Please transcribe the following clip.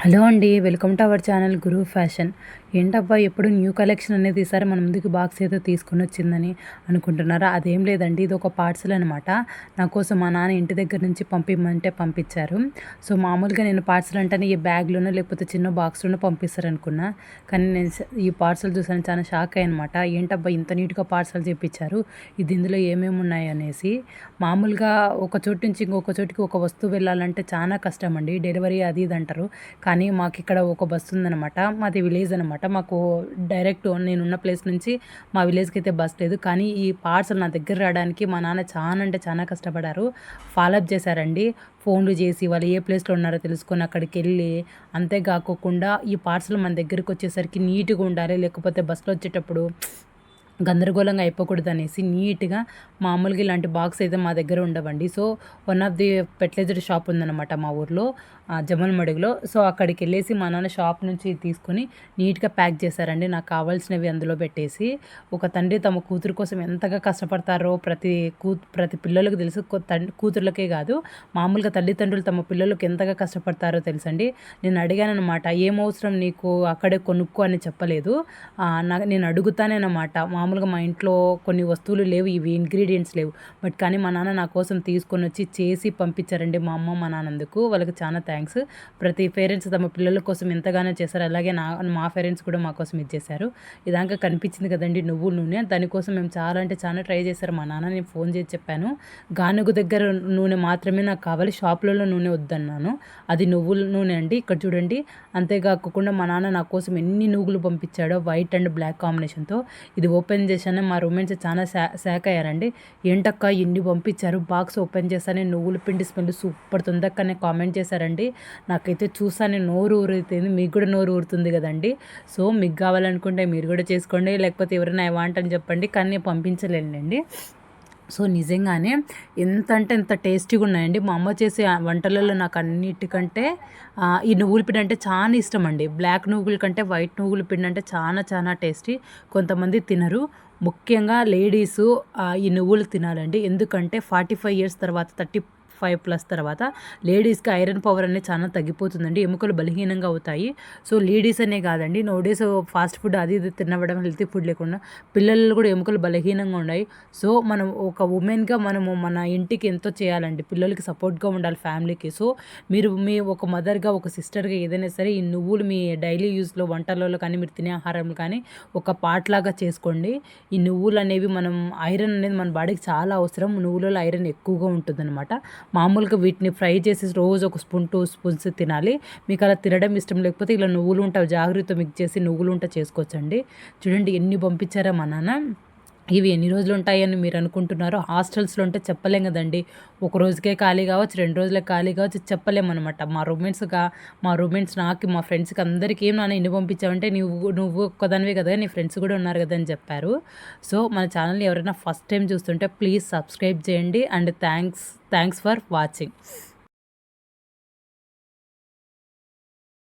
Hello అండి welcome to our channel Guru fashion. ఏంటబ్బా ఎప్పుడు న్యూ కలెక్షన్ అనేది ఈసారి మన ముందుకు బాక్స్ ఏదో తీసుకుని వచ్చిందని అనుకుంటున్నారా? అదేం లేదండి ఇది ఒక పార్సల్ అనమాట నా కోసం మా నాన్న ఇంటి దగ్గర నుంచి పంపిమంటే పంపించారు. సో మామూలుగా నేను పార్సల్ అంటేనే ఈ బ్యాగ్లోనో లేకపోతే చిన్న బాక్స్లోనో పంపిస్తారు అనుకున్నా కానీ నేను ఈ పార్సల్ చూసాను చాలా షాక్ అయ్యనమాట ఏంటబ్బా ఇంత నీట్గా పార్సల్ చేయించారు ఇది ఇందులో ఏమేమి ఉన్నాయి అనేసి. మామూలుగా ఒక చోటు నుంచి ఇంకొక చోటుకి ఒక వస్తువు వెళ్ళాలంటే చాలా కష్టం అండి. డెలివరీ అది ఇది అంటారు. కానీ మాకు ఇక్కడ ఒక బస్సు ఉందనమాట మాది విలేజ్ అనమాట మాకు డైరెక్ట్ నేనున్న ప్లేస్ నుంచి మా విలేజ్కి అయితే బస్ లేదు. కానీ ఈ పార్సల్ నా దగ్గర రావడానికి మా నాన్న చాలా అంటే చాలా కష్టపడారు. ఫాలోఅప్ చేశారండి. ఫోన్లు చేసి వాళ్ళు ఏ ప్లేస్లో ఉన్నారో తెలుసుకొని అక్కడికి వెళ్ళి అంతేకాకుండా ఈ పార్సల్ మన దగ్గరికి వచ్చేసరికి నీట్గా ఉండాలి. లేకపోతే బస్సులో వచ్చేటప్పుడు గందరగోళంగా అయిపోకూడదు అనేసి నీట్గా మామూలుగా ఇలాంటి బాక్స్ అయితే మా దగ్గర ఉండవండి. So one of the fertiliser shop ఉందన్నమాట మా ఊర్లో. జమల్మడుగులో సో అక్కడికి వెళ్ళేసి మా నాన్న షాప్ నుంచి తీసుకొని నీట్గా ప్యాక్ చేశారండి. నాకు కావాల్సినవి అందులో పెట్టేసి. ఒక తండ్రి తమ కూతురు కోసం ఎంతగా కష్టపడతారో ప్రతి కూ ప్రతి పిల్లలకు తెలుసు. కూతుర్లకే కాదు. మామూలుగా తల్లిదండ్రులు తమ పిల్లలకు ఎంతగా కష్టపడతారో తెలుసండి. నేను అడిగాను అనమాట ఏం అవసరం నీకు? అక్కడే కొనుక్కో అని చెప్పలేదు. నేను అడుగుతానేనమాట. మామూలుగా మా ఇంట్లో కొన్ని వస్తువులు లేవు. ఇవి ఇంగ్రీడియంట్స్ లేవు. బట్ కానీ మా నాన్న నా కోసం తీసుకొని వచ్చి చేసి పంపించారండి మా అమ్మ మా నాన్నందుకు. వాళ్ళకి చాలా థ్యాంక్స్ థ్యాంక్స్. ప్రతి పేరెంట్స్ తమ పిల్లల కోసం ఎంతగానో చేశారు. అలాగే నా మా పేరెంట్స్ కూడా మా కోసం ఇచ్చేశారు ఇదాకా కనిపించింది కదండి నువ్వు నూనె. దానికోసం మేము చాలా అంటే చాలా ట్రై చేశారు. మా నాన్న నేను ఫోన్ చేసి చెప్పాను. గానుగు దగ్గర నూనె మాత్రమే నాకు కావాలి. షాపులలో నూనె వద్దన్నాను. అది నువ్వుల నూనె అండి. ఇక్కడ చూడండి. అంతేకాకుండా మా నాన్న నా కోసం ఎన్ని నువ్వులు పంపించాడో వైట్ అండ్ బ్లాక్ కాంబినేషన్తో. ఇది ఓపెన్ చేశాను మా రూమ్మేట్స్ చాలా శాక్ అయ్యారండి. ఏంటక్క ఎన్ని పంపించారు? బాక్స్ ఓపెన్ చేశాను నువ్వుల పిండి స్మెల్ సూపర్ తొందరగానే కామెంట్ చేశారండి. నాకైతే చూసానే నోరు ఊరుతుంది మీకు కూడా నోరు ఊరుతుంది కదండి. సో మీకు కావాలనుకుంటే మీరు కూడా చేసుకోండి లేకపోతే ఎవరైనా వాంట్ అని చెప్పండి కానీ పంపించలేండి సో నిజంగానే ఎంత అంటే ఎంత టేస్టీగా ఉన్నాయండి. మా అమ్మ చేసే వంటలలో నాకు అన్నిటికంటే ఈ నువ్వుల పిండి అంటే చాలా ఇష్టం అండి. బ్లాక్ నువ్వుల కంటే వైట్ నువ్వుల పిండి అంటే చాలా చాలా టేస్టీ. కొంతమంది తినరు. ముఖ్యంగా లేడీసు ఈ నువ్వులు తినాలండి. ఎందుకంటే ఫార్టీ ఫైవ్ ఇయర్స్ తర్వాత థర్టీ ఫైవ్ ప్లస్ తర్వాత లేడీస్కి ఐరన్ పవర్ అనేది చాలా తగ్గిపోతుందండి. ఎముకలు బలహీనంగా అవుతాయి. సో లేడీస్ అనే కాదండి. నో డేస్ ఫాస్ట్ ఫుడ్ అది ఇది తినవడం హెల్తీ ఫుడ్ లేకుండా పిల్లలు కూడా ఎముకలు బలహీనంగా ఉన్నాయి సో మనం ఒక ఉమెన్గా మనము మన ఇంటికి ఎంతో చేయాలండి. పిల్లలకి సపోర్ట్గా ఉండాలి ఫ్యామిలీకి. సో మీరు మీ ఒక మదర్గా ఒక సిస్టర్గా ఏదైనా సరే ఈ నువ్వులు మీ డైలీ యూస్లో వంటలలో కానీ మీరు తినే ఆహారం కానీ ఒక పార్ట్ లాగా చేసుకోండి. ఈ నువ్వులు అనేవి మనం ఐరన్ అనేది మన బాడీకి చాలా అవసరం. నువ్వులలో ఐరన్ ఎక్కువగా ఉంటుందన్నమాట. మామూలుగా వీటిని ఫ్రై చేసి రోజు ఒక స్పూన్ టూ స్పూన్స్ తినాలి. మీకు అలా తినడం ఇష్టం లేకపోతే ఇలా నువ్వులు ఉంటావు జాగ్రత్త మిక్స్ చేసి నువ్వులు ఉంటా చేసుకోవచ్చండి. చూడండి ఎన్ని పంపించారా మా నాన్న. ఇవి ఎన్ని రోజులు ఉంటాయని మీరు అనుకుంటున్నారో హాస్టల్స్లో ఉంటే చెప్పలేం కదండి. ఒక రోజుకే ఖాళీ కావచ్చు రెండు రోజులే ఖాళీ కావచ్చు చెప్పలేమన్నమాట మా రూమ్మేట్స్గా మా రూమ్మేట్స్ నాకు మా ఫ్రెండ్స్కి అందరికీ ఏం నాన్న ఎన్ని పంపించావంటే నువ్వు నువ్వు ఒక్కదానివే కదా నీ ఫ్రెండ్స్ కూడా ఉన్నారు కదా అని చెప్పారు. సో మన ఛానల్ని ఎవరైనా ఫస్ట్ టైం చూస్తుంటే ప్లీజ్ సబ్స్క్రైబ్ చేయండి. And thanks thanks for watching